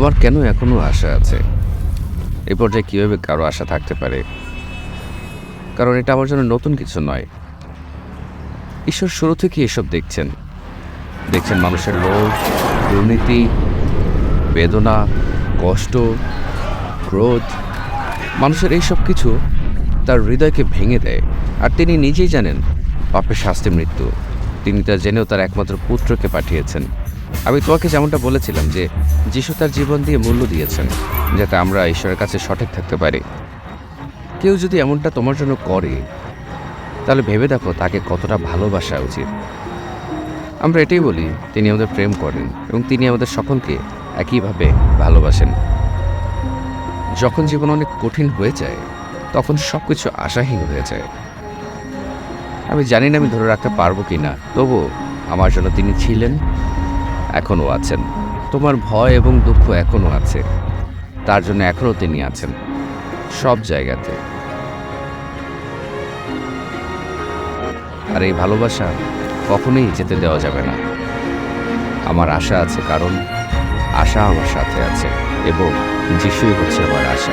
আমার কেন এখনও আশা আছে? এ পর্যায়ে কীভাবে কারও আশা থাকতে পারে? কারণ এটা আমার জন্য নতুন কিছু নয়। ঈশ্বর শুরু থেকে এসব দেখছেন। দেখছেন মানুষের লোভ দুর্নীতি, বেদনা, কষ্ট, ক্রোধ। মানুষের এই সব কিছু তার হৃদয়কে ভেঙে দেয়। আর তিনি নিজেই জানেন, পাপের শাস্তি মৃত্যু। তিনি তা জেনেও তার একমাত্র পুত্রকে পাঠিয়েছেন। আমি তোমাকে যেমনটা বলেছিলাম যে যিশু তার জীবন দিয়ে মূল্য দিয়েছেন, যাতে আমরা ঈশ্বরের কাছে সঠিক থাকতে পারি। কেউ যদি এমনটা তোমার জন্য করে, তাহলে ভেবে দেখো তাকে কতটা ভালোবাসা উচিত। আমরা এটাই বলি, তিনি আমাদের প্রেম করেন এবং তিনি আমাদের সকলকে একইভাবে ভালোবাসেন। যখন জীবন অনেক কঠিন হয়ে যায়, তখন সব কিছু আশাহীন হয়ে যায়। আমি জানি না আমি ধরে রাখতে পারব কি না তবু আমার জন্য তিনি ছিলেন এখনও আছেন। তোমার ভয় এবং দুঃখ এখনও আছে। তার জন্য এখনও তিনি আছেন। সব জায়গাতে। আর এই ভালোবাসা কখনোই যেতে দেওয়া যাবে না। আমার আশা আছে, কারণ আশা আমার সাথে আছে এবং যিশুই হচ্ছে আমার আশা।